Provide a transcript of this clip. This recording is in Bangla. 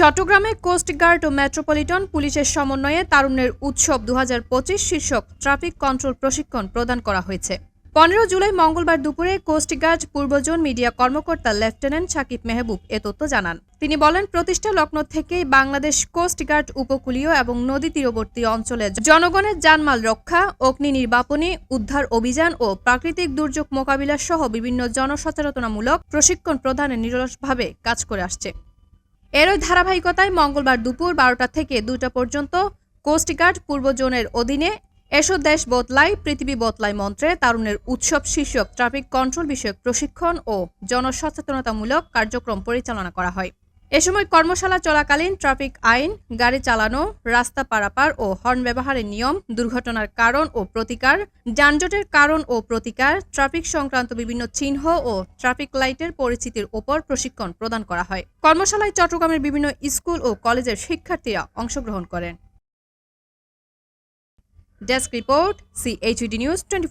চট্টগ্রামে কোস্টগার্ড ও মেট্রোপলিটন পুলিশের সমন্বয়ে তারুণ্যের উৎসব দুহাজার পঁচিশ শীর্ষক ট্রাফিক কন্ট্রোল প্রশিক্ষণ প্রদান করা হয়েছে। পনেরো জুলাই মঙ্গলবার দুপুরে কোস্টগার্ড পূর্বজন মিডিয়া কর্মকর্তা লেফটেন্যান্ট সাকিব মেহবুব এ তথ্য জানান। তিনি বলেন, প্রতিষ্ঠা লগ্ন থেকেই বাংলাদেশ কোস্টগার্ড উপকূলীয় এবং নদী তীরবর্তী অঞ্চলে জনগণের জানমাল রক্ষা, অগ্নি নির্বাপনী, উদ্ধার অভিযান ও প্রাকৃতিক দুর্যোগ মোকাবিলা সহ বিভিন্ন জনসচেতনামূলক প্রশিক্ষণ প্রদানে নিরলসভাবে কাজ করে আসছে। এরই ধারাবাহিকতায় মঙ্গলবার দুপুর বারোটা থেকে দুটা পর্যন্ত কোস্টগার্ড পূর্ব জোনের অধীনে এসো দেশ বদলাই পৃথিবী বদলাই মন্ত্রে তারুণের উৎসব শীর্ষক ট্রাফিক কন্ট্রোল বিষয়ক প্রশিক্ষণ ও জনসচেতনতামূলক কার্যক্রম পরিচালনা করা হয়। এ সময় কর্মশালা চলাকালীন ট্রাফিক আইন, গাড়ি চালানো, রাস্তা পারাপার ও হর্ন ব্যবহারের নিয়ম, দুর্ঘটনার কারণ ও প্রতিকার, যানজটের কারণ ও প্রতিকার, ট্রাফিক সংক্রান্ত বিভিন্ন চিহ্ন ও ট্রাফিক লাইটের পরিচিতির ওপর প্রশিক্ষণ প্রদান করা হয়। কর্মশালায় চট্টগ্রামের বিভিন্ন স্কুল ও কলেজের শিক্ষার্থীরা অংশগ্রহণ করেন। Desk report CHD news twenty